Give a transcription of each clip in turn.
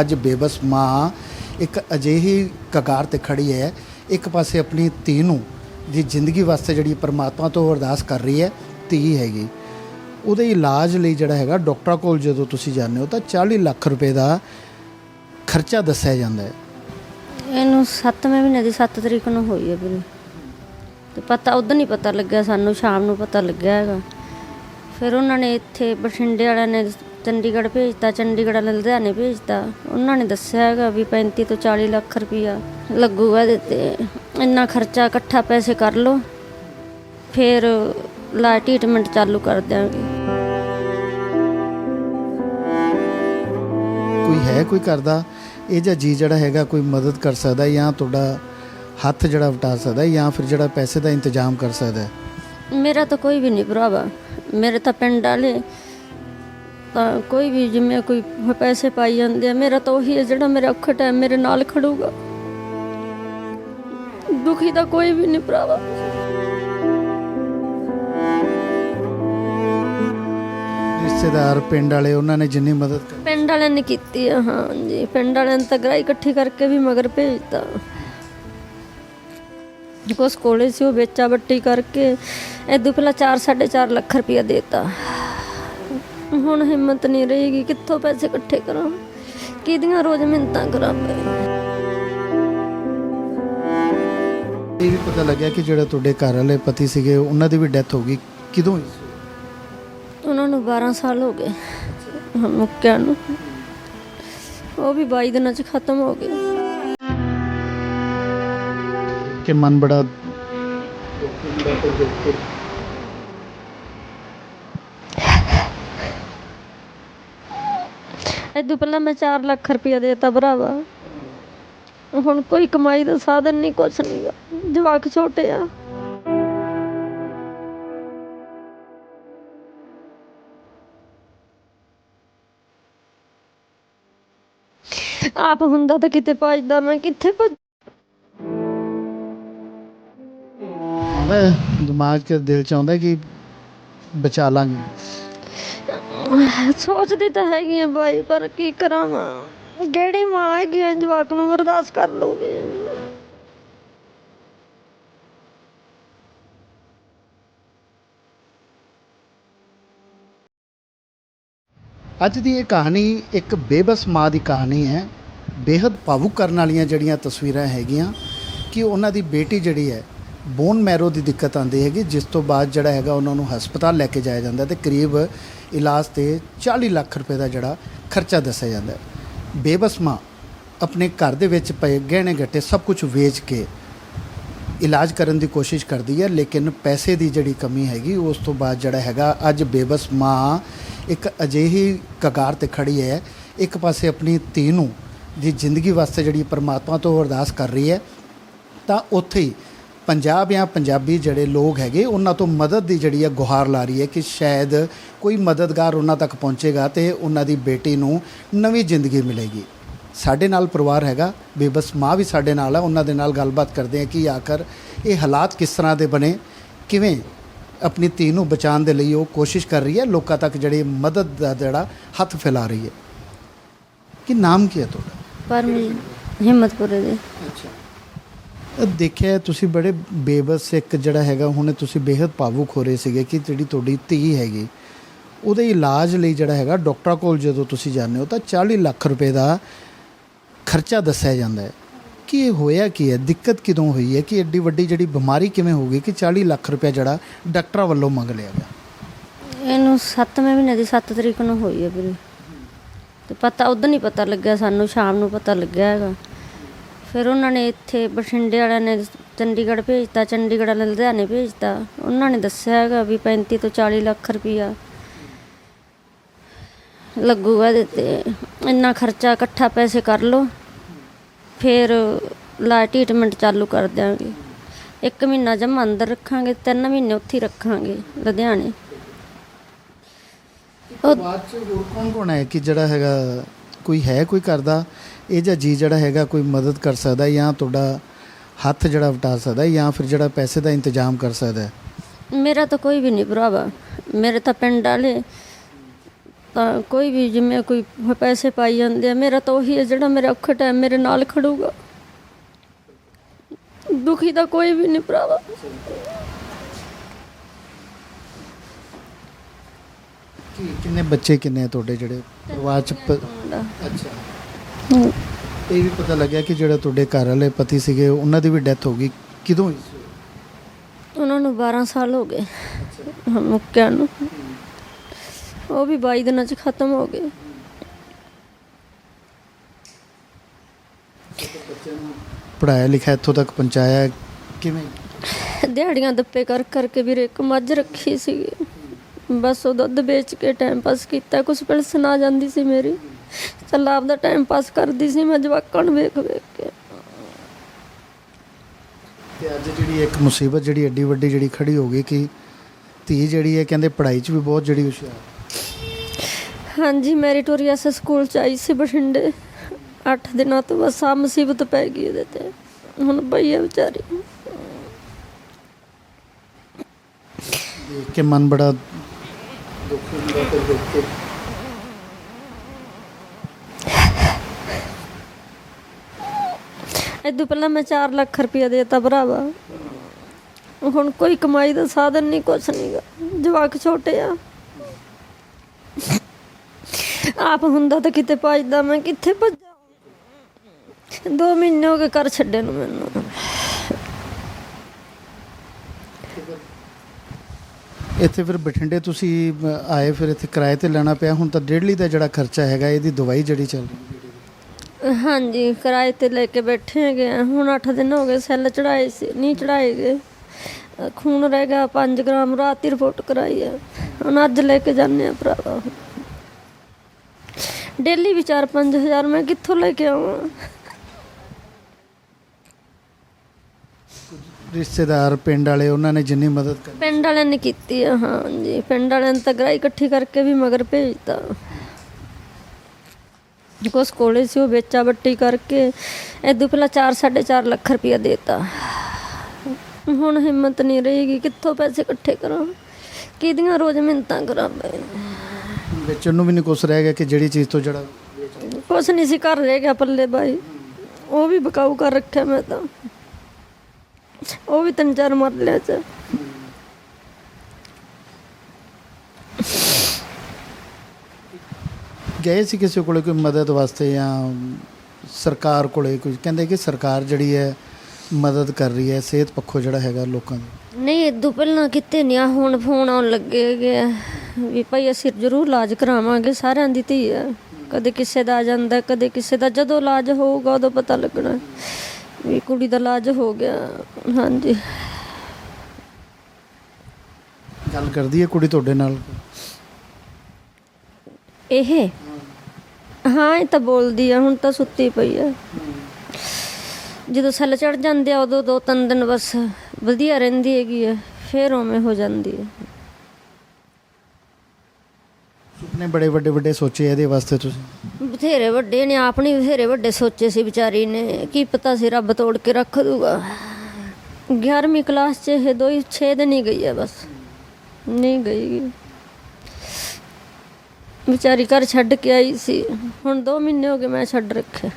ਅੱਜ ਬੇਬਸ ਮਾਂ ਇੱਕ ਅਜਿਹੀ ਕਗਾਰ ਤੇ ਖੜੀ ਹੈ। ਇੱਕ ਪਾਸੇ ਆਪਣੀ ਧੀ ਨੂੰ ਦੀ ਜ਼ਿੰਦਗੀ ਵਾਸਤੇ ਜਿਹੜੀ ਪਰਮਾਤਮਾ ਤੋਂ ਅਰਦਾਸ ਕਰ ਰਹੀ ਹੈ, ਧੀ ਹੈਗੀ। ਉਹਦੇ ਇਲਾਜ ਲਈ ਜਿਹੜਾ ਹੈਗਾ, ਡਾਕਟਰਾਂ ਕੋਲ ਜਦੋਂ ਤੁਸੀਂ ਜਾਂਦੇ ਹੋ ਤਾਂ 40 ਲੱਖ ਰੁਪਏ ਦਾ ਖਰਚਾ ਦੱਸਿਆ ਜਾਂਦਾ ਹੈ। ਇਹਨੂੰ 7ਵੇਂ ਮਹੀਨੇ ਦੀ 7 ਤਰੀਕ ਨੂੰ ਹੋਈ ਹੈ ਵੀਰੇ। ਤੇ ਪਤਾ, ਉਦੋਂ ਨਹੀਂ ਪਤਾ ਲੱਗਿਆ, ਸਾਨੂੰ ਸ਼ਾਮ ਨੂੰ ਪਤਾ ਲੱਗਿਆ ਹੈਗਾ। ਫਿਰ ਉਹਨਾਂ ਨੇ ਇੱਥੇ ਬਠਿੰਡੇ ਵਾਲਿਆਂ ਨੇ ਚੰਡੀਗੜ੍ਹ ਭੇਜਤਾ ਚੰਡੀਗੜ੍ਹ ਵਾਲੇ ਲੁਧਿਆਣੇ ਭੇਜਤਾ। ਉਹਨਾਂ ਨੇ ਦੱਸਿਆ ਹੈਗਾ ਵੀ 35 ਤੋਂ 40 ਲੱਖ ਰੁਪਈਆ ਲੱਗੂਗਾ ਇਹਦੇ ਤੇ। ਇੰਨਾ ਖਰਚਾ ਇਕੱਠਾ ਪੈਸੇ ਕਰ ਲਓ ਫਿਰ ਲਾ ਟ੍ਰੀਟਮੈਂਟ ਚਾਲੂ ਕਰ ਦਿਆਂਗੇ। ਕੋਈ ਹੈ ਕੋਈ ਕਰਦਾ? ਇਹ ਜਾਂ ਜੀ ਜਿਹੜਾ ਹੈਗਾ ਕੋਈ ਮਦਦ ਕਰ ਸਕਦਾ ਜਾਂ ਤੁਹਾਡਾ ਹੱਥ ਜਿਹੜਾ ਵਟਾ ਸਕਦਾ ਜਾਂ ਫਿਰ ਜਿਹੜਾ ਪੈਸੇ ਦਾ ਇੰਤਜ਼ਾਮ ਕਰ ਸਕਦਾ ਮੇਰਾ ਤਾਂ ਕੋਈ ਵੀ ਨਹੀਂ ਭਰਾਵਾ। ਮੇਰੇ ਤਾਂ ਪਿੰਡ ਵਾਲੇ ਤਾਂ ਕੋਈ ਵੀ ਜਿਵੇਂ ਕੋਈ ਪੈਸੇ ਪਾਈ ਜਾਂਦੇ ਆ ਮੇਰਾ ਤਾਂ ਉਹੀ ਹੈ ਜਿਹੜਾ ਮੇਰੇ ਔਖੇ ਟਾਈਮ ਮੇਰੇ ਨਾਲ ਖੜੂਗਾ। ਦੁਖੀ ਤਾਂ ਕੋਈ ਵੀ ਨਹੀਂ ਭਰਾਵਾ। ਰਿਸ਼ਤੇਦਾਰ ਪਿੰਡ ਵਾਲੇ ਉਹਨਾਂ ਨੇ ਜਿੰਨੀ ਮਦਦ ਪਿੰਡ ਵਾਲਿਆਂ ਨੇ ਕੀਤੀ ਆ ਹਾਂ ਜੀ। ਪਿੰਡ ਵਾਲਿਆਂ ਨੇ ਤਾਂ ਗਰਾਈ ਇਕੱਠੀ ਕਰਕੇ ਵੀ ਮਗਰ ਭੇਜਤਾ। ਕੁਛ ਕੋਲੇ ਸੀ ਉਹ ਵੇਚਾ ਬੱਟੀ ਕਰਕੇ ਇਦੋਂ ਪਹਿਲਾਂ 4 4.5 ਲੱਖ ਰੁਪਇਆ ਦੇਤਾ। ਹੁਣ ਹਿੰਮਤ ਨਹੀਂ ਰਹੇਗੀ ਕਿੱਥੋਂ ਪੈਸੇ ਇਕੱਠੇ ਕਰਾਂ? ਕਿਹਦੀਆਂ ਰੋਜ਼ ਮਿੰਤਾਂ ਕਰਾਂ ਮੈਂ? ਇਹ ਵੀ ਪਤਾ ਲੱਗਿਆ ਕਿ ਜਿਹੜਾ ਤੁਹਾਡੇ ਘਰ ਵਾਲੇ ਪਤੀ ਸੀਗੇ ਉਹਨਾਂ ਦੀ ਵੀ ਡੈਥ ਹੋ ਗਈ। ਕਿਦੋਂ ਹੋਈ? ਉਹਨਾਂ ਨੂੰ 12 ਸਾਲ ਹੋ ਗਏ। ਮੁੱਕਿਆ ਨੂੰ। ਉਹ ਵੀ 22 ਦਿਨਾਂ ਚ ਖਤਮ ਹੋ ਗਏ। ਕਿ ਮਨ ਬੜਾ ਇਦੋਂ ਪਹਿਲਾਂ ਮੈਂ 4 ਲੱਖ ਰੁਪਇਆ ਦੇਤਾ ਭਰਾਵਾ। ਹੁਣ ਕੋਈ ਕਮਾਈ ਦਾ ਸਾਧਨ ਨਹੀਂ, ਕੁਛ ਨਹੀਂ ਜਵਾਕ ਛੋਟੇ ਆ। ਆਪ ਹੁੰਦਾ ਤਾਂ ਕਿਤੇ ਭੱਜਦਾ ਮੈਂ, ਕਿੱਥੇ ਭੱਜ ਆਉਂਦਾ ਦਿਮਾਗ 'ਚ ਦਿਲ 'ਚ ਆਉਂਦਾ ਕਿ ਬਚਾ ਲਾਂਗੇ। ਸੋਚਦੀ ਤਾਂ ਹੈਗੀ ਆ ਬਾਈ ਪਰ ਕੀ ਕਰਾਂ ਮੈਂ ਕਿਹੜੀ ਮਾਂ ਹੈਗੀ ਆ ਜਵਾਕ ਨੂੰ ਬਰਦਾਸ਼ਤ ਕਰ ਲੂਗੀ ਅੱਜ ਦੀ ਇਹ ਕਹਾਣੀ ਇੱਕ ਬੇਬਸ ਮਾਂ ਦੀ ਕਹਾਣੀ ਹੈ। ਬੇहद ਭਾਵੁਕ ਕਰਨ ਵਾਲੀਆਂ ਜਿਹੜੀਆਂ ਤਸਵੀਰਾਂ ਹੈਗੀਆਂ ਕਿ ਉਹਨਾਂ ਦੀ ਬੇਟੀ ਜਿਹੜੀ ਹੈ ਬੋਨ ਮੈਰੋ ਦੀ ਦਿੱਕਤ ਆਉਂਦੀ ਹੈਗੀ, ਜਿਸ ਤੋਂ ਬਾਅਦ ਜਿਹੜਾ ਹੈਗਾ ਉਹਨਾਂ ਨੂੰ ਹਸਪਤਾਲ ਲੈ ਕੇ ਜਾਇਆ ਜਾਂਦਾ ਤੇ ਕਰੀਬ ਇਲਾਜ ਤੇ 40 ਲੱਖ ਰੁਪਏ ਦਾ ਜਿਹੜਾ ਖਰਚਾ ਦੱਸਿਆ ਜਾਂਦਾ ਬੇਬਸ ਮਾਂ ਆਪਣੇ ਘਰ ਦੇ ਵਿੱਚ ਪਏ ਗਹਿਣੇ ਗੱਟੇ ਸਭ ਕੁਝ ਵੇਚ ਕੇ ਇਲਾਜ ਕਰਨ ਦੀ ਕੋਸ਼ਿਸ਼ ਕਰਦੀ ਹੈ, ਲੇਕਿਨ ਪੈਸੇ ਦੀ ਜਿਹੜੀ ਕਮੀ ਹੈਗੀ, ਉਸ ਤੋਂ ਬਾਅਦ ਜਿਹੜਾ ਹੈਗਾ ਅੱਜ ਬੇਬਸ ਮਾਂ ਇੱਕ ਅਜਿਹੀ ਕਗਾਰ ਤੇ ਖੜੀ ਹੈ, ਇੱਕ ਪਾਸੇ ਆਪਣੀ ਧੀ ਨੂੰ ਦੀ ਜ਼ਿੰਦਗੀ ਵਾਸਤੇ ਜਿਹੜੀ ਪਰਮਾਤਮਾ ਤੋਂ ਅਰਦਾਸ ਕਰ ਰਹੀ ਹੈ, ਤਾਂ ਉੱਥੇ ਹੀ ਪੰਜਾਬ ਜਾਂ ਪੰਜਾਬੀ ਜਿਹੜੇ ਲੋਕ ਹੈਗੇ ਉਹਨਾਂ ਤੋਂ ਮਦਦ ਦੀ ਜਿਹੜੀ ਹੈ ਗੁਹਾਰ ਲਾ ਰਹੀ ਹੈ ਕਿ ਸ਼ਾਇਦ ਕੋਈ ਮਦਦਗਾਰ ਉਹਨਾਂ ਤੱਕ ਪਹੁੰਚੇਗਾ ਤੇ ਉਹਨਾਂ ਦੀ ਬੇਟੀ ਨੂੰ ਨਵੀਂ ਜ਼ਿੰਦਗੀ ਮਿਲੇਗੀ। ਸਾਡੇ ਨਾਲ ਪਰਿਵਾਰ ਹੈਗਾ ਬੇਬਸ ਮਾਂ ਵੀ ਸਾਡੇ ਨਾਲ ਹੈ ਉਹਨਾਂ ਦੇ ਨਾਲ ਗੱਲਬਾਤ ਕਰਦੇ ਹਾਂ ਕਿ ਆਖਰ ਇਹ ਹਾਲਾਤ ਕਿਸ ਤਰ੍ਹਾਂ ਦੇ ਬਣੇ ਕਿਵੇਂ ਆਪਣੀ ਧੀ ਨੂੰ ਬਚਾਉਣ ਦੇ ਲਈ ਉਹ ਕੋਸ਼ਿਸ਼ ਕਰ ਰਹੀ ਹੈ ਲੋਕਾਂ ਤੱਕ ਜਿਹੜੀ ਮਦਦ ਦਾ ਜਿਹੜਾ ਹੱਥ ਫੈਲਾ ਰਹੀ ਹੈ। ਕਿ ਨਾਮ ਕੀ ਹੈ ਤੁਹਾਡਾ? ਪਰ ਹਿੰਮਤਪੁਰੇ ਦੇ। ਅ, ਦੇਖਿਆ ਤੁਸੀਂ ਬੜੇ ਬੇਬਸ ਇੱਕ ਜਿਹੜਾ ਹੈਗਾ, ਹੁਣ ਤੁਸੀਂ ਬੇहद ਭਾਵੁਕ ਹੋ ਰਹੇ ਸੀਗੇ ਕਿ ਜਿਹੜੀ ਤੁਹਾਡੀ ਧੀ ਹੈਗੀ, ਉਹਦੇ ਇਲਾਜ ਲਈ ਜਿਹੜਾ ਹੈਗਾ, ਡਾਕਟਰਾਂ ਕੋਲ ਜਦੋਂ ਤੁਸੀਂ ਜਾਂਦੇ ਹੋ, ਤਾਂ 40 ਲੱਖ ਰੁਪਏ ਦਾ ਖਰਚਾ ਦੱਸਿਆ ਜਾਂਦਾ ਹੈ। ਕਿ ਇਹ ਹੋਇਆ ਕੀ ਹੈ? ਦਿੱਕਤ ਕਿਦੋਂ ਹੋਈ ਹੈ ਕਿ ਐਡੀ ਵੱਡੀ ਜਿਹੜੀ ਬਿਮਾਰੀ ਕਿਵੇਂ ਹੋ ਗਈ ਕਿ 40 ਲੱਖ ਰੁਪਏ ਜਿਹੜਾ ਡਾਕਟਰਾਂ ਵੱਲੋਂ ਮੰਗ ਲਿਆ ਗਿਆ? ਇਹਨੂੰ 7ਵੇਂ ਮਹੀਨੇ ਦੀ 7 ਤਰੀਕ ਨੂੰ ਹੋਈ ਹੈ ਵੀਰੇ। ਤੇ ਪਤਾ, ਉਦੋਂ ਨਹੀਂ ਪਤਾ ਲੱਗਿਆ, ਸਾਨੂੰ ਸ਼ਾਮ ਨੂੰ ਪਤਾ ਲੱਗਿਆ ਹੈਗਾ। ਫਿਰ ਉਹਨਾਂ ਨੇ ਇੱਥੇ ਬਠਿੰਡੇ ਵਾਲਿਆਂ ਨੇ ਚੰਡੀਗੜ੍ਹ ਭੇਜਤਾ, ਚੰਡੀਗੜ੍ਹ ਵਾਲੇ ਲੁਧਿਆਣੇ ਭੇਜਤਾ। ਉਹਨਾਂ ਨੇ ਦੱਸਿਆ ਹੈਗਾ ਵੀ 35 ਤੋਂ 40 ਲੱਖ ਰੁਪਈਆ ਲੱਗੂਗਾ ਇਹਦੇ ਤੇ। ਇੰਨਾ ਖਰਚਾ ਇਕੱਠਾ ਪੈਸੇ ਕਰ ਲਓ, ਫਿਰ ਲਾ ਟ੍ਰੀਟਮੈਂਟ ਚਾਲੂ ਕਰ ਦਿਆਂਗੇ। ਇੱਕ ਮਹੀਨਾ ਜਮ੍ਹਾਂ ਅੰਦਰ ਰੱਖਾਂਗੇ, ਤਿੰਨ ਮਹੀਨੇ ਉੱਥੇ ਰੱਖਾਂਗੇ ਲੁਧਿਆਣੇ। ਉਹ ਬਾਅਦ ਚ ਹੋਰ ਕੌਣ ਕੌਣ ਹੈ ਕਿ ਜਿਹੜਾ ਹੈਗਾ ਕੋਈ ਹੈ, ਕੋਈ ਕਰਦਾ? ਇਹ ਜਾਂ ਜੀ ਜਿਹੜਾ ਹੈਗਾ ਕੋਈ ਮਦਦ ਕਰ ਸਕਦਾ ਜਾਂ ਤੁਹਾਡਾ ਹੱਥ ਜਿਹੜਾ ਵਟਾ ਸਕਦਾ ਜਾਂ ਫਿਰ ਜਿਹੜਾ ਪੈਸੇ ਦਾ ਇੰਤਜ਼ਾਮ ਕਰ ਸਕਦਾ ਮੇਰਾ ਤਾਂ ਕੋਈ ਵੀ ਨਹੀਂ ਭਰਾਵਾ। ਮੇਰੇ ਤਾਂ ਪਿੰਡ ਵਾਲੇ ਤਾਂ ਕੋਈ ਵੀ ਜਿਵੇਂ ਕੋਈ ਪੈਸੇ ਪਾਈ ਜਾਂਦੇ ਆ ਮੇਰਾ ਤਾਂ ਉਹੀ ਹੈ ਜਿਹੜਾ ਮੇਰੇ ਔਖੇ ਟਾਈਮ ਮੇਰੇ ਨਾਲ ਖੜੂਗਾ। ਦੁਖੀ ਦਾ ਕੋਈ ਵੀ ਨਹੀਂ ਭਰਾਵਾ। ਕਿੰਨੇ ਬੱਚੇ ਕਿੰਨੇ ਆ ਤੁਹਾਡੇ ਜਿਹੜੇ? ਪਰਿਵਾਰ ਚ। ਅੱਛਾ। ਇਹ ਵੀ ਪਤਾ ਲੱਗਿਆ ਕਿ ਜਿਹੜਾ ਤੁਹਾਡੇ ਘਰ ਵਾਲੇ ਪਤੀ ਸੀਗੇ ਉਹਨਾਂ ਦੀ ਵੀ ਡੈਥ ਹੋ ਗਈ। ਕਿਦੋਂ ਹੋਈ ਸੀ? ਉਹਨਾਂ ਨੂੰ 12 ਸਾਲ ਹੋ ਗਏ। ਮੁੱਕਿਆ ਨੂੰ। ਉਹ ਵੀ 22 ਦਿਨਾਂ ਚ ਖਤਮ ਹੋ ਗਏ। ਪੜਾਇਆ ਲਿਖਿਆ ਇੱਥੋਂ ਤੱਕ ਪਹੁੰਚਾਇਆ ਕਿਵੇਂ? ਦਿਹਾੜੀਆਂ ਦੱਪੇ ਕਰ ਕਰਕੇ ਵੀਰੇ ਇੱਕ ਮੱਝ ਰੱਖੀ ਸੀਗੀ। ਬਸ ਉਹ ਦੁੱਧ ਵੇਚ ਕੇ ਟਾਈਮ ਪਾਸ ਕੀਤਾ ਕੁਛ ਪੈਨਸ਼ਨ ਆ ਜਾਂਦੀ ਸੀ ਮੇਰੀ। ਚੱਲ ਆਪਦਾ ਟਾਈਮ ਪਾਸ ਕਰਦੀ ਸੀ ਮੈਂ ਜਵਾਕਾਂ ਨੂੰ ਵੇਖ ਵੇਖ ਕੇ। ਤੇ ਅੱਜ ਜਿਹੜੀ ਇੱਕ ਮੁਸੀਬਤ ਜਿਹੜੀ ਐਡੀ ਵੱਡੀ ਜਿਹੜੀ ਖੜੀ ਹੋ ਗਈ ਕਿ ਧੀ ਜਿਹੜੀ ਹੈ ਕਹਿੰਦੇ ਪੜ੍ਹਾਈ 'ਚ ਵੀ ਬਹੁਤ ਜਿਹੜੀ ਹੁਸ਼ਿਆਰ। ਹਾਂਜੀ ਮੈਰੀਟੋਰੀਅਸ ਸਕੂਲ ਚ ਆਈ ਸੀ ਬਠਿੰਡੇ। 8 ਦਿਨਾਂ ਤੋਂ ਬਸ ਆ ਮੁਸੀਬਤ ਪੈ ਗਈ ਇਹਦੇ ਤੇ। ਹੁਣ ਪਈ ਹੈ ਵਿਚਾਰੀ। ਦੇਖ ਕੇ ਮਨ ਬੜਾ ਇਦੋਂ ਪਹਿਲਾਂ ਮੈਂ 4 ਲੱਖ ਰੁਪਇਆ ਦੇਤਾ ਭਰਾਵਾ। ਹੁਣ ਕੋਈ ਕਮਾਈ ਦਾ ਸਾਧਨ ਨਹੀਂ, ਕੁਛ ਨਹੀਂਗਾ ਜਵਾਕ ਛੋਟੇ ਆ। ਆਪ ਹੁੰਦਾ ਤਾਂ ਕਿਤੇ ਭੱਜਦਾ, ਮੈਂ ਕਿੱਥੇ ਭੱਜਾਂ? ਦੋ ਮਹੀਨੇ ਹੋ ਗਏ ਘਰ ਛੱਡੇ ਨੂੰ ਮੈਨੂੰ। ਇੱਥੇ ਫਿਰ ਬਠਿੰਡੇ ਤੁਸੀਂ ਆਏ ਫਿਰ ਇੱਥੇ ਕਿਰਾਏ ਤੇ ਲੈਣਾ ਪਿਆ। ਹੁਣ ਤਾਂ ਡੇਢਲੀ ਦਾ ਜਿਹੜਾ ਖਰਚਾ ਹੈਗਾ ਇਹਦੀ ਦਵਾਈ ਜਿਹੜੀ ਚੱਲ ਰਹੀ ਹੈ। ਹਾਂਜੀ ਕਿਰਾਏ ਤੇ ਲੈ ਕੇ ਬੈਠੇ ਹੈਗੇ ਆ। ਹੁਣ 8 ਦਿਨ ਹੋ ਗਏ ਸੈੱਲ ਚੜਾਏ ਸੀ ਨਹੀਂ ਚੜਾਏ ਗਏ। ਅ, ਖੂਨ ਰਹਿ ਗਿਆ 5 ਗ੍ਰਾਮ ਰਾਤ ਹੀ ਰਿਪੋਰਟ ਕਰਾਈ ਆ। ਹੁਣ ਅੱਜ ਲੈ ਕੇ ਜਾਂਦੇ ਆ ਭਰਾਵਾ। ਡੇਲੀ ਵੀ 4-5000 ਮੈਂ ਕਿੱਥੋਂ ਲੈ ਕੇ ਆਵਾਂ? ਰਿਸ਼ਤੇਦਾਰ ਪਿੰਡ ਵਾਲੇ ਉਹਨਾਂ ਨੇ ਜਿੰਨੀ ਮਦਦ ਕਰ। ਪਿੰਡ ਵਾਲਿਆਂ ਨੇ ਕੀਤੀ ਆ ਹਾਂਜੀ। ਪਿੰਡ ਵਾਲਿਆਂ ਨੇ ਤਾਂ ਗਰਾਈ ਇਕੱਠੀ ਕਰਕੇ ਵੀ ਮਗਰ ਭੇਜਤਾ। ਕੁਛ ਕੋਲੇ ਸੀ ਉਹ ਵੇਚਾ ਬੱਟੀ ਕਰਕੇ ਇਦੋਂ ਪਹਿਲਾਂ 4 ਲੱਖ ਰੁਪਇਆ ਦੇਤਾ। ਹੁਣ ਹਿੰਮਤ ਨਹੀਂ ਰਹੇਗੀ ਕਿੱਥੋਂ ਪੈਸੇ ਇਕੱਠੇ ਕਰਾਂ? ਕਿਹਦੀਆਂ ਰੋਜ਼ ਮਿੰਤਾਂ ਕਰਾਂ ਮੈਂ? ਵੇਚਣ ਨੂੰ ਵੀ ਨਹੀਂ ਕੁਛ ਰਹਿ ਗਿਆ ਕਿ ਜਿਹੜੀ ਚੀਜ਼ ਤੋਂ ਜਿਹੜਾ ਕੁਛ ਨਹੀਂ ਸੀ ਘਰ ਰਹਿ ਗਿਆ ਪੱਲੇ ਬਾਈ। ਉਹ ਵੀ ਬਕਾਊ ਕਰ ਰੱਖਿਆ ਮੈਂ ਤਾਂ। ਉਹ ਵੀ ਤਿੰਨ ਚਾਰ ਮਰਲਿਆਂ ਚ। ਗਏ ਸੀ ਕਿਸੇ ਕੋਲੇ ਕੋਈ ਮਦਦ ਵਾਸਤੇ ਜਾਂ ਸਰਕਾਰ ਕੋਲੇ ਕੋਈ? ਕਹਿੰਦੇ ਕਿ ਸਰਕਾਰ ਜਿਹੜੀ ਹੈ ਮਦਦ ਕਰ ਰਹੀ ਹੈ ਸਿਹਤ ਪੱਖੋਂ ਜਿਹੜਾ ਹੈਗਾ ਲੋਕਾਂ ਦੀ। ਨਹੀਂ ਇਦੋਂ ਪਹਿਲਾਂ ਕਿਤੇ ਨਹੀਂ ਆ ਹੁਣ ਫੋਨ ਆਉਣ ਲੱਗੇ ਹੈਗੇ ਆ ਵੀ ਭਾਈ ਅਸੀਂ ਜ਼ਰੂਰ ਇਲਾਜ ਕਰਾਵਾਂਗੇ ਸਾਰਿਆਂ ਦੀ ਧੀ ਆ। ਕਦੇ ਕਿਸੇ ਦਾ ਆ ਜਾਂਦਾ ਕਦੇ ਕਿਸੇ ਦਾ ਜਦੋਂ ਇਲਾਜ ਹੋਊਗਾ ਉਦੋਂ ਪਤਾ ਲੱਗਣਾ। ਵੀ ਕੁੜੀ ਦਾ ਇਲਾਜ ਹੋ ਗਿਆ। ਹਾਂਜੀ। ਗੱਲ ਕਰਦੀ ਹੈ ਕੁੜੀ ਤੁਹਾਡੇ ਨਾਲ? ਇਹ? ਹਾਂ ਇਹ ਤਾਂ ਬੋਲਦੀ ਆ ਹੁਣ ਤਾਂ ਸੁੱਤੀ ਪਈ ਆ। ਜਦੋਂ ਸੈੱਲ ਚੜ ਜਾਂਦੇ ਆ ਉਦੋਂ ਦੋ ਤਿੰਨ ਦਿਨ ਬਸ ਵਧੀਆ ਰਹਿੰਦੀ ਹੈਗੀ ਆ ਫਿਰ ਉਵੇਂ ਹੋ ਜਾਂਦੀ ਹੈ ਸੁਪਨੇ ਬੜੇ ਵੱਡੇ ਵੱਡੇ ਸੋਚੇ ਇਹਦੇ ਵਾਸਤੇ ਤੁਸੀਂ? ਬਥੇਰੇ ਵੱਡੇ ਨੇ ਆਪ ਨਹੀਂ ਬਥੇਰੇ ਵੱਡੇ ਸੋਚੇ ਸੀ ਵਿਚਾਰੀ ਨੇ ਕੀ ਪਤਾ ਸੀ ਰੱਬ ਤੋੜ ਕੇ ਰੱਖ ਦੂਗਾ 11ਵੀਂ ਕਲਾਸ 'ਚ ਇਹ ਦੋ ਹੀ 6 ਦਿਨ ਹੀ ਗਈ ਹੈ ਬਸ ਨਹੀਂ ਗਈ ਵਿਚਾਰੀ ਘਰ ਛੱਡ ਕੇ ਆਈ ਸੀ ਹੁਣ 2 ਮਹੀਨੇ ਹੋ ਗਏ ਮੈਂ ਛੱਡ ਰੱਖਿਆ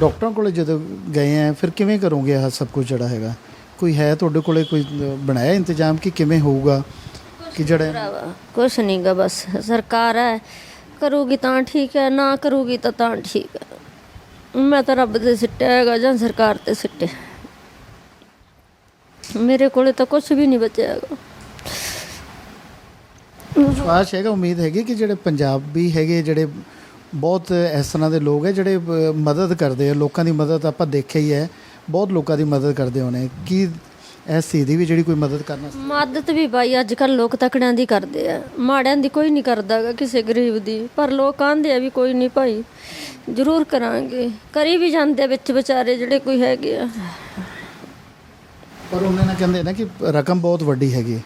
ਡਾਕਟਰਾਂ ਕੋਲੇ ਜਦੋਂ ਗਏ ਆ ਫਿਰ ਕਿਵੇਂ ਕਰੋਗੇ ਇਹ ਸਭ ਕੁਝ ਜਿਹੜਾ ਹੈਗਾ ਕੋਈ ਹੈ ਤੁਹਾਡੇ ਕੋਲੇ ਕੋਈ ਅ, ਬਣਾਇਆ ਇੰਤਜ਼ਾਮ ਕਿ ਕਿਵੇਂ ਹੋਊਗਾ ਕਿ ਜਿਹੜਾ ਭਰਾਵਾ ਕੁਛ ਨਹੀਂ ਗਾ ਬਸ ਸਰਕਾਰ ਹੈ ਕਰੂਗੀ ਤਾਂ ਠੀਕ ਹੈ ਨਾ ਕਰੂਗੀ ਤਾਂ ਤਾਂ ਠੀਕ ਹੈ। ਮੈਂ ਤਾਂ ਰੱਬ ਦੇ ਸਿੱਟਿਆ ਹੈਗਾ ਜਾਂ ਸਰਕਾਰ ਤੇ ਸਿੱਟੇ। ਮੇਰੇ ਕੋਲੇ ਤਾਂ ਕੁਝ ਵੀ ਨਹੀਂ ਬਚਿਆ ਹੈਗਾ। ਵਿਸ਼ਵਾਸ ਹੈਗਾ ਉਮੀਦ ਹੈਗੀ ਕਿ ਜਿਹੜੇ ਪੰਜਾਬੀ ਹੈਗੇ ਜਿਹੜੇ ਬਹੁਤ ਇਸ ਤਰ੍ਹਾਂ ਦੇ ਲੋਕ ਹੈ ਜਿਹੜੇ ਮਦਦ ਕਰਦੇ ਆ ਲੋਕਾਂ ਦੀ ਮਦਦ ਆਪਾਂ ਦੇਖਿਆ ਹੀ ਹੈ ਬਹੁਤ ਲੋਕਾਂ ਦੀ ਮਦਦ ਕਰਦੇ ਹੋਣੇ। ਕੀ ਇਸ ਚੀਜ਼ ਦੀ ਵੀ ਜਿਹੜੀ ਕੋਈ ਮਦਦ ਕਰਨਾ ਮਦਦ ਵੀ ਬਾਈ ਅੱਜ ਕੱਲ ਲੋਕ ਤਕੜਿਆਂ ਦੀ ਕਰਦੇ ਆ। ਮਾੜਿਆਂ ਦੀ ਕੋਈ ਨਹੀਂ ਕਰਦਾਗਾ ਕਿਸੇ ਗਰੀਬ ਦੀ। ਪਰ ਲੋਕ ਆਂਦੇ ਆ ਵੀ ਕੋਈ ਨਹੀਂ ਭਾਈ ਜ਼ਰੂਰ ਕਰਾਂਗੇ। ਕਰੀ ਵੀ ਜਾਂਦੇ ਆ ਵਿੱਚ ਵਿਚਾਰੇ ਜਿਹੜੇ ਕੋਈ ਹੈਗੇ ਆ। ਪਰ ਉਹਨਾਂ ਨੇ ਕਹਿੰਦੇ ਨਾ ਕਿ ਰਕਮ ਬਹੁਤ ਵੱਡੀ ਹੈਗੀ ਹੈ।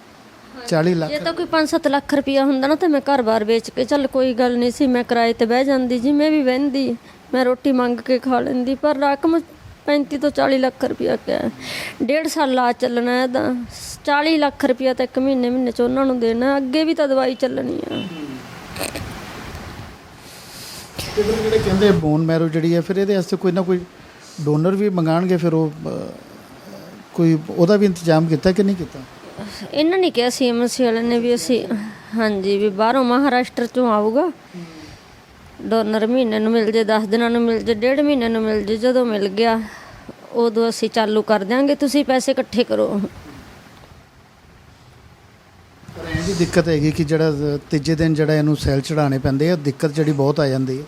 40 ਲੱਖ ਜੇ ਤਾਂ ਕੋਈ 5-7 ਲੱਖ ਰੁਪਇਆ ਹੁੰਦਾ ਨਾ ਤਾਂ ਮੈਂ ਘਰ-ਬਾਰ ਵੇਚ ਕੇ ਚੱਲ ਕੋਈ ਗੱਲ ਨਹੀਂ ਸੀ ਮੈਂ ਕਿਰਾਏ ਤੇ ਬਹਿ ਜਾਂਦੀ ਜਿਵੇਂ ਵੀ ਵਹਿੰਦੀ ਮੈਂ ਰੋਟੀ ਮੰਗ ਕੇ ਖਾ ਲੈਂਦੀ ਪਰ ਰਕਮ 35 ਤੋਂ 40 ਲੱਖ ਰੁਪਇਆ ਕਿਹਾ ਡੇਢ ਸਾਲ ਲਾ ਚੱਲਣਾ ਇਹਦਾ 40 ਲੱਖ ਰੁਪਇਆ ਤਾਂ ਇੱਕ ਮਹੀਨੇ ਮਹੀਨੇ ਚ ਉਹਨਾਂ ਨੂੰ ਦੇਣਾ ਅੱਗੇ ਵੀ ਤਾਂ ਦਵਾਈ ਚੱਲਣੀ ਆ। ਤੇ ਜਿਹੜੇ ਕਹਿੰਦੇ ਬੋਨ ਮੈਰੋ ਜਿਹੜੀ ਹੈ ਫਿਰ ਇਹਦੇ ਵਾਸਤੇ ਕੋਈ ਨਾ ਕੋਈ ਡੋਨਰ ਵੀ ਮੰਗਾਣਗੇ ਫਿਰ ਉਹ ਕੋਈ ਉਹਦਾ ਵੀ ਇੰਤਜ਼ਾਮ ਕੀਤਾ ਕਿ ਨਹੀਂ ਕੀਤਾ? ਇਹਨਾਂ ਨੇ ਕਿਹਾ ਸੀ ਐਮਸੀ ਵਾਲਿਆਂ ਨੇ ਵੀ ਅਸੀਂ ਹਾਂਜੀ ਵੀ ਬਾਹਰੋਂ ਮਹਾਰਾਸ਼ਟਰ ਚੋਂ ਆਊਗਾ। ਡੋਨਰ ਮਹੀਨੇ ਨੂੰ ਮਿਲ ਜੇ 10 ਦਿਨਾਂ ਨੂੰ ਮਿਲ ਜੇ ਡੇਢ ਮਹੀਨੇ ਨੂੰ ਮਿਲ ਜੇ ਜਦੋਂ ਮਿਲ ਗਿਆ ਉਦੋਂ ਅਸੀਂ ਚਾਲੂ ਕਰ ਦਿਆਂਗੇ। ਤੁਸੀਂ ਪੈਸੇ ਇਕੱਠੇ ਕਰੋ। ਪਰ ਦਿੱਕਤ ਹੈਗੀ ਕਿ ਜਿਹੜਾ ਤੀਜੇ ਦਿਨ ਜਿਹੜਾ ਇਹਨੂੰ ਸੈੱਲ ਚੜਾਉਣੇ ਪੈਂਦੇ ਆ ਦਿੱਕਤ ਜਿਹੜੀ ਬਹੁਤ ਆ ਜਾਂਦੀ ਹੈ।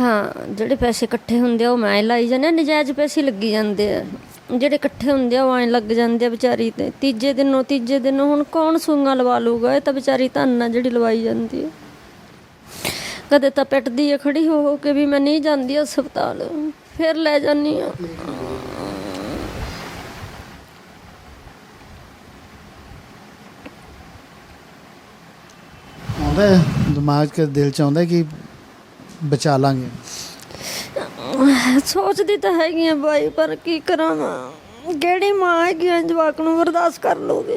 ਹਾਂ ਜਿਹੜੇ ਪੈਸੇ ਇਕੱਠੇ ਹੁੰਦੇ ਆ ਉਹ ਮੈਂ ਲਾਈ ਜਾਂਦੇ ਆ ਨਜਾਇਜ਼ ਪੈਸੇ ਲੱਗੀ ਜਾਂਦੇ ਆ। ਜਿਹੜੇ ਇਕੱਠੇ ਹੁੰਦੇ ਆ ਉਹ ਐਂ ਲੱਗ ਜਾਂਦੇ ਆ ਵਿਚਾਰੀ ਤੇ। ਤੀਜੇ ਦਿਨੋਂ ਤੀਜੇ ਦਿਨ ਹੁਣ ਕੌਣ ਸੂੰਗਾ ਲਵਾ ਲੂਗਾ ਇਹ ਤਾਂ ਵਿਚਾਰੀ ਧੰਨ ਆ ਜਿਹੜੀ ਲਵਾਈ ਜਾਂਦੀ ਹੈ। ਕਦੇ ਤਾਂ ਪਿੱਟਦੀ ਆ ਖੜੀ ਹੋ ਹੋ ਕੇ ਵੀ ਮੈਂ ਨਹੀਂ ਜਾਂਦੀ ਹਸਪਤਾਲ। ਫਿਰ ਲੈ ਜਾਂਦੀ ਆ। ਆਉਂਦਾ ਹੈ? ਦਿਮਾਗ 'ਚ ਦਿਲ 'ਚ ਆਉਂਦਾ ਕਿ ਬਚਾ ਲਾਂਗੇ? ਸੋਚਦੀ ਤਾਂ ਹੈਗੀ ਆ ਬਾਈ ਪਰ ਕੀ ਕਰਾਂ ਮੈਂ? ਕਿਹੜੀ ਮਾਂ ਹੈਗੀ ਆ ਜਵਾਕ ਨੂੰ ਬਰਦਾਸ਼ਤ ਕਰ ਲੂਗੀ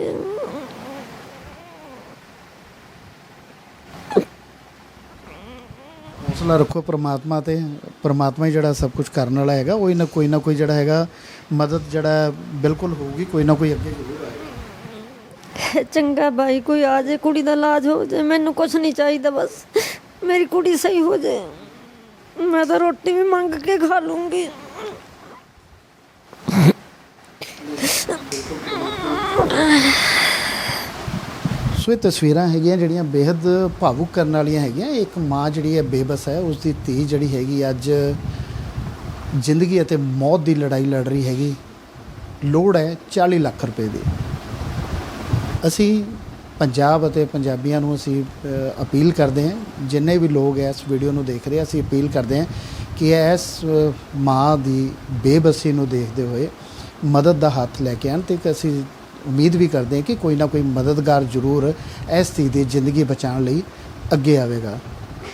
ਹੌਸਲਾ ਰੱਖੋ ਪ੍ਰਮਾਤਮਾ ਤੇ ਪ੍ਰਮਾਤਮਾ ਹੀ ਜਿਹੜਾ ਸਭ ਕੁਝ ਕਰਨ ਵਾਲਾ ਹੈਗਾ ਉਹ ਨਾ ਕੋਈ ਨਾ ਕੋਈ ਜਿਹੜਾ ਹੈਗਾ ਮਦਦ ਜਿਹੜਾ ਬਿਲਕੁਲ ਹੋਊਗੀ ਕੋਈ ਨਾ ਕੋਈ ਅੱਗੇ ਜ਼ਰੂਰ ਆਏਗਾ। ਚੰਗਾ ਬਾਈ ਕੋਈ ਆ ਜੇ ਕੁੜੀ ਦਾ ਇਲਾਜ ਹੋ ਜੇ ਮੈਨੂੰ ਕੁਝ ਨਹੀਂ ਚਾਹੀਦਾ ਬਸ। ਮੇਰੀ ਕੁੜੀ ਸਹੀ ਹੋ ਜੇ। ਮੈਂ ਤਾਂ ਰੋਟੀ ਵੀ ਮੰਗ ਕੇ ਖਾ ਲੂੰਗੀ। ਸੋ ਇਹ ਤਸਵੀਰਾਂ ਹੈਗੀਆਂ ਜਿਹੜੀਆਂ ਬੇहद ਭਾਵੁਕ ਕਰਨ ਵਾਲੀਆਂ ਹੈਗੀਆਂ। ਇੱਕ ਮਾਂ ਜਿਹੜੀ ਹੈ ਬੇਬਸ ਹੈ ਉਸ ਦੀ ਧੀ ਜਿਹੜੀ ਹੈਗੀ ਅੱਜ ਜ਼ਿੰਦਗੀ ਅਤੇ ਮੌਤ ਦੀ ਲੜਾਈ ਲੜ ਰਹੀ ਹੈਗੀ। ਲੋੜ ਹੈ 40 ਲੱਖ ਰੁਪਏ ਦੀ। ਅਸੀਂ ਪੰਜਾਬ ਅਤੇ ਪੰਜਾਬੀਆਂ ਨੂੰ ਅਸੀਂ ਅਪੀਲ ਕਰਦੇ ਹਾਂ, ਜਿੰਨੇ ਵੀ ਲੋਕ ਇਸ ਵੀਡੀਓ ਨੂੰ ਦੇਖ ਰਹੇ ਅਸੀਂ ਅਪੀਲ ਕਰਦੇ ਹਾਂ ਕਿ ਇਸ ਮਾਂ ਦੀ ਬੇਬਸੀ ਨੂੰ ਦੇਖਦੇ ਹੋਏ ਮਦਦ ਦਾ ਹੱਥ ਲੈ ਕੇ ਆਉਣ ਤੇ ਅਸੀਂ ਉਮੀਦ ਵੀ ਕਰਦੇ ਹਾਂ ਕਿ ਕੋਈ ਨਾ ਕੋਈ ਮਦਦਗਾਰ ਜ਼ਰੂਰ ਇਸ ਧੀ ਦੀ ਜ਼ਿੰਦਗੀ ਬਚਾਉਣ ਲਈ ਅੱਗੇ ਆਵੇਗਾ।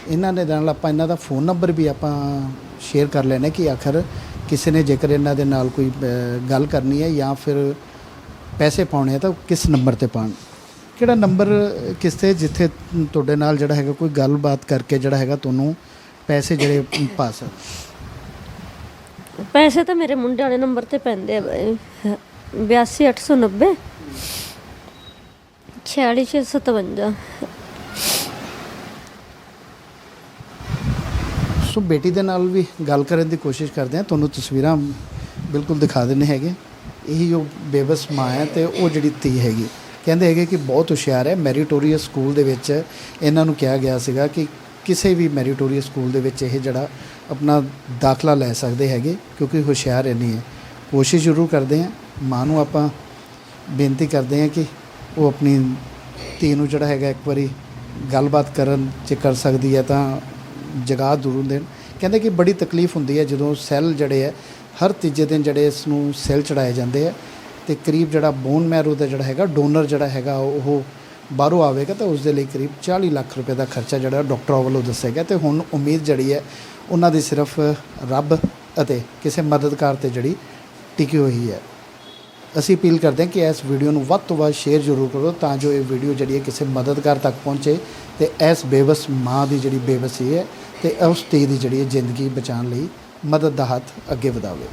ਇਹਨਾਂ ਦੇ ਨਾਲ ਆਪਾਂ ਇਹਨਾਂ ਦਾ ਫੋਨ ਨੰਬਰ ਵੀ ਆਪਾਂ ਸ਼ੇਅਰ ਕਰ ਲੈਣੇ ਕਿ ਆਖਰ ਕਿਸੇ ਨੇ ਜੇਕਰ ਇਹਨਾਂ ਦੇ ਨਾਲ ਕੋਈ ਗੱਲ ਕਰਨੀ ਹੈ ਜਾਂ ਫਿਰ ਪੈਸੇ ਪਾਉਣੇ ਆ ਤਾਂ ਕਿਸ ਨੰਬਰ ਤੇ ਪਾਉਣ। ਕਿਹੜਾ ਨੰਬਰ ਕਿਸ ਤੇ ਜਿੱਥੇ ਤੁਹਾਡੇ ਨਾਲ ਜਿਹੜਾ ਹੈਗਾ ਕੋਈ ਗੱਲਬਾਤ ਕਰਕੇ ਜਿਹੜਾ ਹੈਗਾ ਤੁਹਾਨੂੰ ਪੈਸੇ ਜਿਹੜੇ ਪਾ ਸਕ ਪੈਸੇ ਤਾਂ ਮੇਰੇ ਮੁੰਡੇ ਵਾਲੇ ਨੰਬਰ ਤੇ ਪੈਂਦੇ ਆ 82890 4657 ਸੋ ਬੇਟੀ ਦੇ ਨਾਲ ਵੀ ਗੱਲ ਕਰਨ ਦੀ ਕੋਸ਼ਿਸ਼ ਕਰਦੇ ਆ ਤੁਹਾਨੂੰ ਤਸਵੀਰਾਂ ਬਿਲਕੁਲ ਦਿਖਾ ਦਿੰਨੇ ਹੈਗੇ। ਇਹੀ ਜੋ ਬੇਬਸ ਮਾਂ ਹੈ ਤੇ ਉਹ ਜਿਹੜੀ ਧੀ ਹੈਗੀ। ਕਹਿੰਦੇ ਹੈਗੇ ਕਿ ਬਹੁਤ ਹੁਸ਼ਿਆਰ ਹੈ। ਮੈਰੀਟੋਰੀਅਸ ਸਕੂਲ ਦੇ ਵਿੱਚ ਇਹਨਾਂ ਨੂੰ ਕਿਹਾ ਗਿਆ ਸੀਗਾ ਕਿ ਕਿਸੇ ਵੀ ਮੈਰੀਟੋਰੀਅਸ ਸਕੂਲ ਦੇ ਵਿੱਚ ਇਹ ਜਿਹੜਾ ਆਪਣਾ ਦਾਖਲਾ ਲੈ ਸਕਦੇ ਹੈਗੇ, ਕਿਉਂਕਿ ਹੁਸ਼ਿਆਰ ਇੰਨੀ ਹੈ। ਕੋਸ਼ਿਸ਼ ਜ਼ਰੂਰ ਕਰਦੇ ਆ ਮਾਂ ਨੂੰ ਆਪਾਂ ਬੇਨਤੀ ਕਰਦੇ ਹਾਂ ਕਿ ਉਹ ਆਪਣੀ ਧੀ ਨੂੰ ਜਿਹੜਾ ਹੈਗਾ ਇੱਕ ਵਾਰੀ ਗੱਲਬਾਤ ਕਰਨ ਚ ਕਰ ਸਕਦੀ ਹੈ ਤਾਂ ਜਗਾ ਜ਼ਰੂਰ ਦੇਣ। ਕਹਿੰਦੇ ਕਿ ਬੜੀ ਤਕਲੀਫ ਹੁੰਦੀ ਹੈ ਜਦੋਂ ਸੈੱਲ ਜਿਹੜੇ ਹੈ, ਹਰ ਤੀਜੇ ਦਿਨ ਜਿਹੜੇ ਇਸ ਨੂੰ ਸੈੱਲ ਚੜਾਏ ਜਾਂਦੇ ਆ ਤੇ ਕਰੀਬ ਜਿਹੜਾ ਬੋਨ ਮੈਰੋ ਦਾ ਜਿਹੜਾ ਹੈਗਾ, ਡੋਨਰ ਜਿਹੜਾ ਹੈਗਾ ਉਹ ਬਾਹਰੋਂ ਆਵੇਗਾ ਤਾਂ ਉਸ ਦੇ ਲਈ ਕਰੀਬ 40 ਲੱਖ ਰੁਪਏ ਦਾ ਖਰਚਾ ਜਿਹੜਾ ਡਾਕਟਰਾਂ ਵੱਲੋਂ ਦੱਸਿਆ ਗਿਆ ਤੇ ਹੁਣ ਉਮੀਦ ਜਿਹੜੀ ਹੈ ਉਹਨਾਂ ਦੀ ਸਿਰਫ ਰੱਬ ਅਤੇ ਕਿਸੇ ਮਦਦਗਾਰ ਤੇ ਜਿਹੜੀ ਟਿਕੀ ਹੋਈ ਹੈ। ਅਸੀਂ ਅਪੀਲ ਕਰਦੇ ਹਾਂ ਕਿ ਇਸ ਵੀਡੀਓ ਨੂੰ ਵੱਧ ਤੋਂ ਵੱਧ ਸ਼ੇਅਰ ਜ਼ਰੂਰ ਕਰੋ ਤਾਂ ਜੋ ਇਹ ਵੀਡੀਓ ਜਿਹੜੀ ਹੈ ਕਿਸੇ ਮਦਦਗਾਰ ਤੱਕ ਪਹੁੰਚੇ ਤੇ ਇਸ ਬੇਵਸ ਮਾਂ ਦੀ ਜਿਹੜੀ ਬੇਵਸੀ ਹੈ ਤੇ ਉਸ ਧੀ ਦੀ ਜਿਹੜੀ ਹੈ ਜ਼ਿੰਦਗੀ ਬਚਾਉਣ ਲਈ ਮਦਦ ਦਾ ਹੱਥ ਅੱਗੇ ਵਧਾਵੇ।